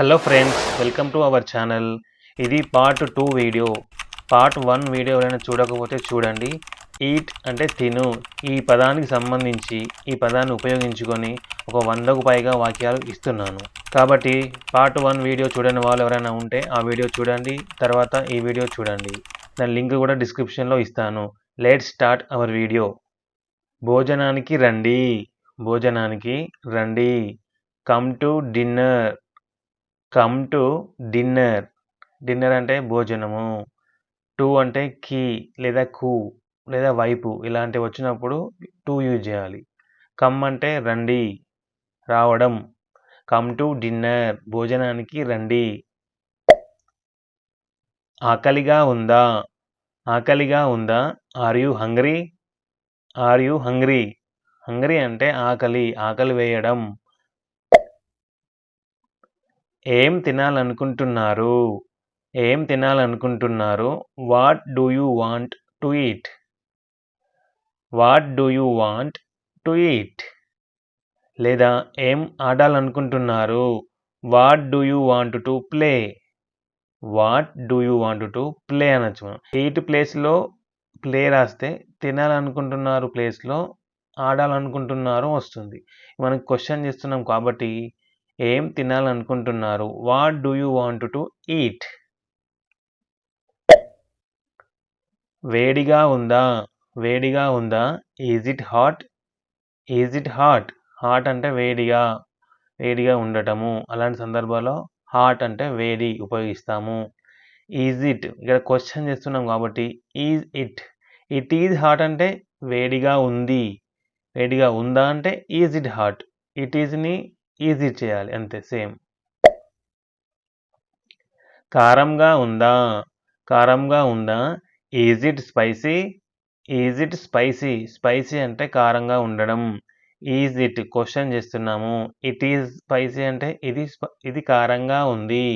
Hello friends welcome to our channel ఇది part two video part one video ఎవరైనా చూడకపోతే చూడండి. ఈట్ అంటే తిను. ఈ పదానికి సంబంధించి ఈ పదాన్ని ఉపయోగించుకొని ఒక వందకు పైగా వాక్యాలు ఇస్తున్నాను. కాబట్టి పార్ట్ వన్ వీడియో చూడని వాళ్ళు ఎవరైనా ఉంటే ఆ వీడియో చూడండి. తర్వాత ఈ వీడియో చూడండి. దాని లింక్ కూడా డిస్క్రిప్షన్లో ఇస్తాను. లెట్ స్టార్ట్ అవర్ వీడియో భోజనానికి రండి. భోజనానికి రండి. Come to dinner come to dinner. Dinner అంటే భోజనము. టు అంటే కీ లేదా కు లేదా వైపు ఇలాంటివి వచ్చినప్పుడు టు యూజ్ చేయాలి. కమ్ అంటే రండి రావడం. కమ్ టు డిన్నర్ భోజనానికి రండి. ఆకలిగా ఉందా? ఆకలిగా ఉందా? Are you hungry? Are you hungry? Hungry అంటే ఆకలి ఆకలి వేయడం. ఏం తినాలనుకుంటున్నారు? ఏం తినాలనుకుంటున్నారు? What do you want to eat? What do you want to eat? లేదా ఏం ఆడాలనుకుంటున్నారు? What do you want to play? What do you want to play అనొచ్చు. మనం ఎయిట్ ప్లేస్లో ప్లే రాస్తే తినాలనుకుంటున్నారు ప్లేస్లో ఆడాలనుకుంటున్నారు వస్తుంది. మనం క్వశ్చన్ చేస్తున్నాం కాబట్టి ఏం తినాలనుకుంటున్నారు? What do you want to eat వేడిగా ఉందా? వేడిగా ఉందా? Is it hot is it hot hot అంటే వేడిగా వేడిగా ఉండటము. అలాంటి సందర్భాల్లో హాట్ అంటే వేడి ఉపయోగిస్తాము. ఈజ్ ఇట్ ఇక్కడ క్వశ్చన్ చేస్తున్నాం కాబట్టి is it it is hot అంటే వేడిగా ఉంది. వేడిగా ఉందా అంటే ఈజ్ ఇట్ హాట్ ఇట్ ఈజ్ని ఈజీ చేయాలి అంతే సేమ్ కారంగా ఉందా? కారంగా ఉందా? Is it spicy is it spicy spicy అంటే కారంగా ఉండడం. ఈజ్ ఇట్ క్వశ్చన్ చేస్తున్నాము. ఇట్ ఈజ్ స్పైసీ అంటే ఇది ఇది కారంగా ఉంది.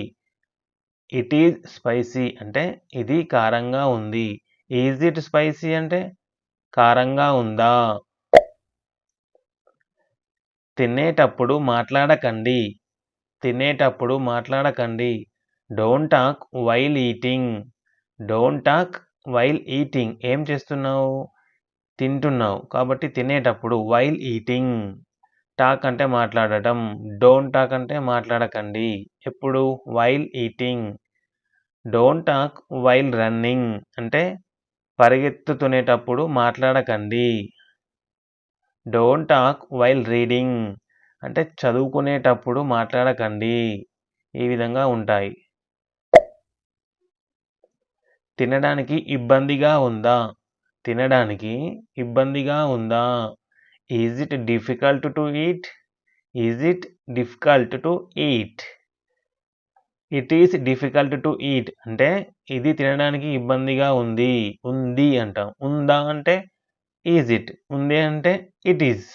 ఇట్ ఈజ్ స్పైసీ అంటే ఇది కారంగా ఉంది. ఈజ్ ఇట్ స్పైసీ అంటే కారంగా ఉందా? తినేటప్పుడు మాట్లాడకండి. తినేటప్పుడు మాట్లాడకండి. Don't talk while eating. Don't talk while eating. ఏం చేస్తున్నావు? తింటున్నావు. కాబట్టి తినేటప్పుడు వైల్ ఈటింగ్. టాక్ అంటే మాట్లాడటం. డోంట్ టాక్ అంటే మాట్లాడకండి. ఎప్పుడు? While eating. Don't talk while running. అంటే పరిగెత్తుతునేటప్పుడు మాట్లాడకండి. డోంట్ టాక్ వైల్ రీడింగ్ అంటే చదువుకునేటప్పుడు మాట్లాడకండి. ఈ విధంగా ఉంటాయి. తినడానికి ఇబ్బందిగా ఉందా? తినడానికి ఇబ్బందిగా ఉందా? Is it difficult to eat is it difficult to eat it is difficult to eat అంటే ఇది తినడానికి ఇబ్బందిగా ఉంది. ఉంది అంటాం. ఉందా అంటే ఈజ్ ఇట్ ఉంది అంటే ఇట్ ఈజ్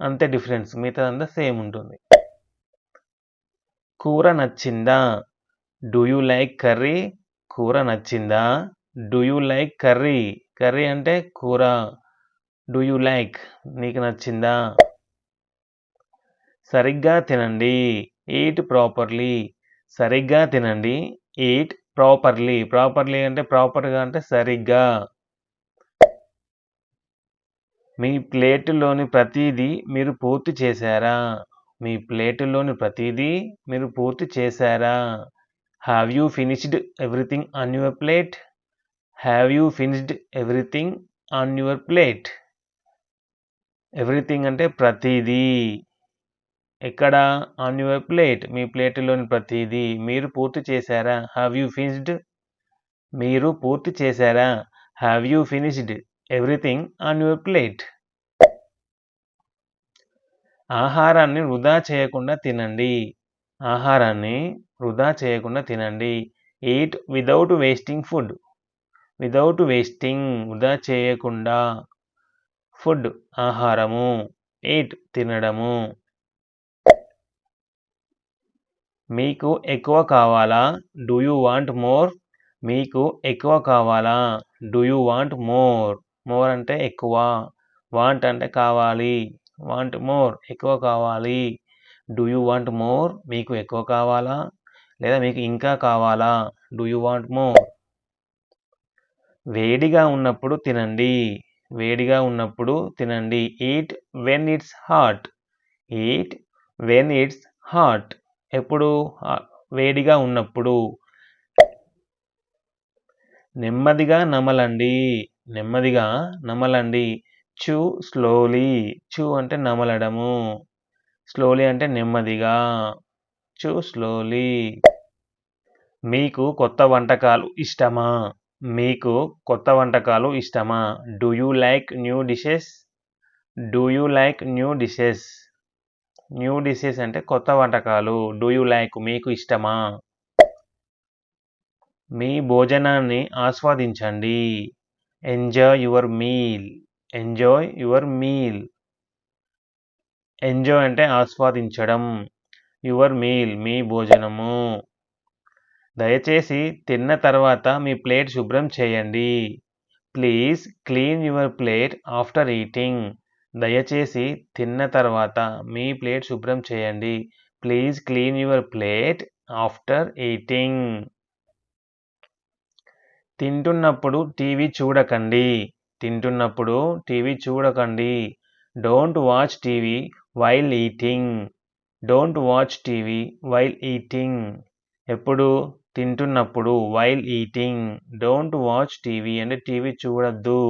అంతే డిఫరెన్స్ మిగతాదంతా సేమ్ ఉంటుంది. కూర నచ్చిందా? డూ యూ లైక్ కర్రీ కూర నచ్చిందా? Do you like curry curry అంటే కూర. డూ యూ లైక్ నీకు నచ్చిందా? సరిగ్గా తినండి. ఈట్ ప్రాపర్లీ సరిగ్గా తినండి. ఈట్ ప్రాపర్లీ ప్రాపర్లీ అంటే ప్రాపర్గా అంటే సరిగ్గా. మీ ప్లేటులోని ప్రతిదీ మీరు పూర్తి చేశారా? మీ ప్లేటులోని ప్రతిదీ మీరు పూర్తి చేశారా? Have you finished everything on your plate have you finished everything on your plate everything అంటే ప్రతిదీ. ఎక్కడ? ఆన్ యువర్ ప్లేట్ మీ ప్లేటులోని ప్రతిదీ. మీరు పూర్తి చేశారా? హ్యావ్ యూ ఫినిష్డ్ మీరు పూర్తి చేశారా? Have you finished everything on your plate ఆహారాన్ని వృధా చేయకుండా తినండి. ఆహారాన్ని వృధా చేయకుండా తినండి. Eat without wasting food without wasting వృధా చేయకుండా ఫుడ్ ఆహారము. ఈట్ తినడము. మీకు ఎక్కువ కావాలా? డూ యూ వాంట్ మోర్ మీకు ఎక్కువ కావాలా? Do you want more more అంటే ఎక్కువ. వాంట్ అంటే కావాలి. వాంట్ మోర్ ఎక్కువ కావాలి. డూ యూ వాంట్ మోర్ మీకు ఎక్కువ కావాలా? లేదా మీకు ఇంకా కావాలా? డూ యూ వాంట్ మోర్ వేడిగా ఉన్నప్పుడు తినండి. వేడిగా ఉన్నప్పుడు తినండి. Eat when it's hot eat when it's hot ఎప్పుడు? వేడిగా ఉన్నప్పుడు. నెమ్మదిగా నమలండి. నెమ్మదిగా నమలండి. చూ స్లోలీ చూ అంటే నమలడము. స్లోలీ అంటే నెమ్మదిగా. చూ స్లోలీ మీకు కొత్త వంటకాలు ఇష్టమా? మీకు కొత్త వంటకాలు ఇష్టమా? Do you like new dishes do you like new dishes new dishes అంటే కొత్త వంటకాలు. డూ యూ లైక్ మీకు ఇష్టమా? మీ భోజనాన్ని ఆస్వాదించండి. Enjoy your meal enjoy your meal enjoy అంటే ఆస్వాదించడం. యువర్ మీల్ మీ భోజనము. దయచేసి తిన్న తర్వాత మీ ప్లేట్ శుభ్రం చేయండి. Please clean your plate after eating దయచేసి తిన్న తర్వాత మీ ప్లేట్ శుభ్రం చేయండి. Please clean your plate after eating తింటున్నప్పుడు టీవీ చూడకండి. తింటున్నప్పుడు టీవీ చూడకండి. Don't watch TV while eating. Don't watch TV while eating. ఎప్పుడు తింటున్నప్పుడు while eating. Don't watch TV అంటే టీవీ చూడద్దు.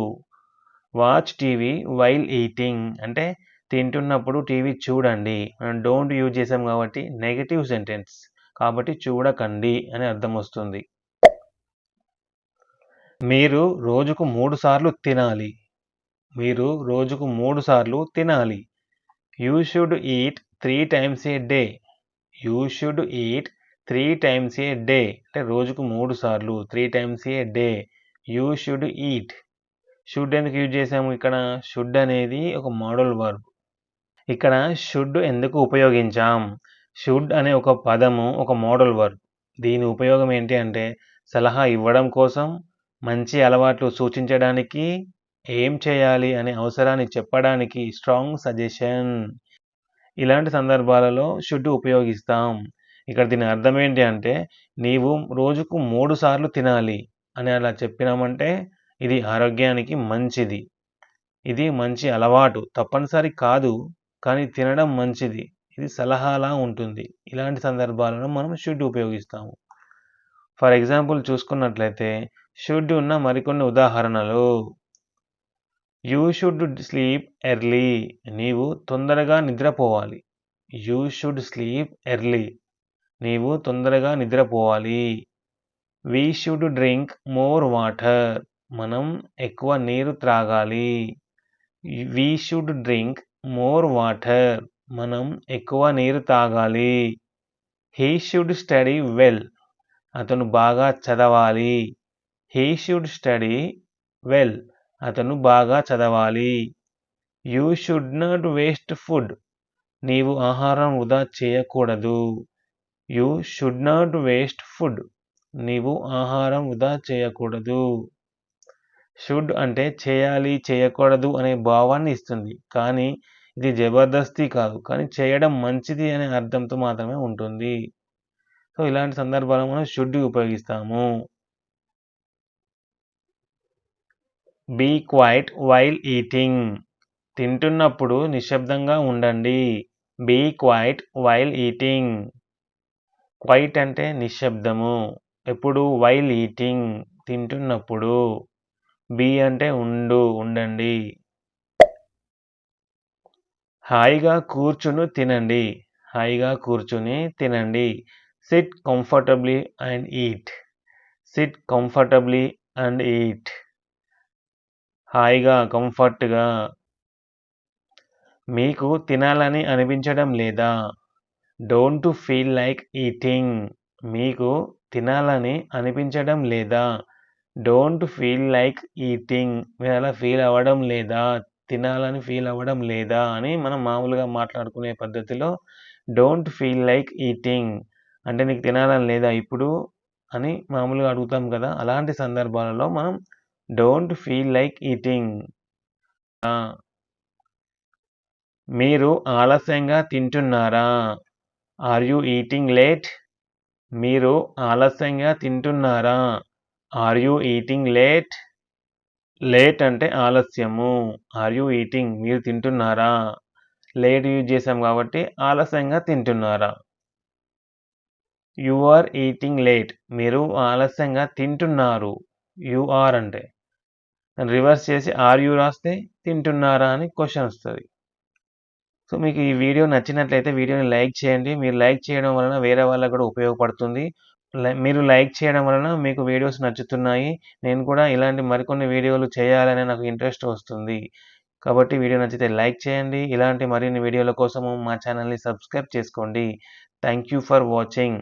వాచ్ టీవీ వైల్ ఈటింగ్ అంటే తింటున్నప్పుడు టీవీ చూడండి. మనం డోంట్ యూజ్ చేసాం కాబట్టి నెగటివ్ సెంటెన్స్. కాబట్టి చూడకండి అని అర్థం వస్తుంది. మీరు రోజుకు మూడు సార్లు తినాలి. మీరు రోజుకు మూడు సార్లు తినాలి. You should eat three times a day you should eat three times a day అంటే రోజుకు మూడు సార్లు three times a day you should eat should ఎందుకు యూజ్ చేసాము ఇక్కడ? షుడ్ అనేది ఒక మోడల్ వర్బ్ ఇక్కడ షుడ్ ఎందుకు ఉపయోగించాం? షుడ్ అనే ఒక పదము ఒక మోడల్ వర్బ్ దీని ఉపయోగం ఏంటి అంటే సలహా ఇవ్వడం కోసం మంచి అలవాట్లు సూచించడానికి ఏం చేయాలి అనే అవసరాన్ని చెప్పడానికి స్ట్రాంగ్ సజెషన్ ఇలాంటి సందర్భాలలో షుడ్ ఉపయోగిస్తాం. ఇక్కడ దీని అర్థం ఏంటి అంటే నీవు రోజుకు మూడు సార్లు తినాలి అని అలా చెప్పినామంటే ఇది ఆరోగ్యానికి మంచిది. ఇది మంచి అలవాటు. తప్పనిసరి కాదు కానీ తినడం మంచిది. ఇది సలహాలా ఉంటుంది. ఇలాంటి సందర్భాలను మనం షుడ్ ఉపయోగిస్తాము. ఫర్ ఎగ్జాంపుల్ చూసుకున్నట్లయితే షుడ్ ఉన్న మరికొన్ని ఉదాహరణలు. యూ షుడ్ స్లీప్ ఎర్లీ నీవు తొందరగా నిద్రపోవాలి. యూ షుడ్ స్లీప్ ఎర్లీ నీవు తొందరగా నిద్రపోవాలి. We should drink more water మనం ఎక్కువ నీరు త్రాగాలి. We should drink more water మనం ఎక్కువ నీరు తాగాలి. హీ షుడ్ స్టడీ వెల్ అతను బాగా చదవాలి. హీ షుడ్ స్టడీ వెల్ అతను బాగా చదవాలి. You should not waste food నీవు ఆహారం వృధా చేయకూడదు. You should not waste food నీవు ఆహారం వృధా చేయకూడదు. షుడ్ అంటే చేయాలి చేయకూడదు అనే భావాన్ని ఇస్తుంది. కానీ ఇది జబర్దస్తి కాదు. కానీ చేయడం మంచిది అనే అర్థంతో మాత్రమే ఉంటుంది. సో ఇలాంటి సందర్భాల్లో మనం షుడ్ ఉపయోగిస్తాము. బీ క్వైట్ వైల్ ఈటింగ్ తింటున్నప్పుడు నిశ్శబ్దంగా ఉండండి. Be quiet while eating quiet అంటే నిశ్శబ్దము. ఎప్పుడు వైల్ ఈటింగ్ తింటున్నప్పుడు. బీ అంటే ఉండు ఉండండి. హాయిగా కూర్చుని తినండి. హాయిగా కూర్చుని తినండి. Sit comfortably and eat sit comfortably and eat హాయిగా కంఫర్ట్గా మీకు తినాలని అనిపించడం లేదా? Don't feel like eating. మీకు తినాలని అనిపించడం లేదా? Don't feel like eating. మీరు అలా ఫీల్ అవ్వడం లేదా? తినాలని ఫీల్ అవ్వడం లేదా? అని మనం మామూలుగా మాట్లాడుకునే పద్ధతిలో డోంట్ ఫీల్ లైక్ ఈటింగ్. అంటే నీకు తినాలని లేదా ఇప్పుడు? అని మామూలుగా అడుగుతాం కదా? అలాంటి సందర్భాలలో మనం డోంట్ ఫీల్ లైక్ ఈటింగ్. మీరు ఆలస్యంగా తింటున్నారా? Are you eating late? మీరు ఆలస్యంగా తింటున్నారా? Are you eating late? Late అంటే ఆలస్యము. Are you eating? మీరు తింటున్నారా? లేట్ యూజ్ చేసాం కాబట్టి ఆలస్యంగా తింటున్నారా? You are eating late. మీరు ఆలస్యంగా తింటున్నారు. యు ఆర్ అంటే. రివర్స్ చేసి ఆర్ యూ రాస్తే తింటున్నారా? అని క్వశ్చన్ వస్తుంది. సో మీకు ఈ వీడియో నచ్చినట్లయితే వీడియోని లైక్ చేయండి. మీరు లైక్ చేయడం వలన వేరే వాళ్ళకు కూడా ఉపయోగపడుతుంది. మీరు లైక్ చేయడం వలన మీకు వీడియోస్ నచ్చుతున్నాయి. నేను కూడా ఇలాంటి మరికొన్ని వీడియోలు చేయాలనే నాకు ఇంట్రెస్ట్ వస్తుంది. కాబట్టి వీడియో నచ్చితే లైక్ చేయండి. ఇలాంటి మరిన్ని వీడియోల కోసము మా ఛానల్ని సబ్స్క్రైబ్ చేసుకోండి. Thank you for watching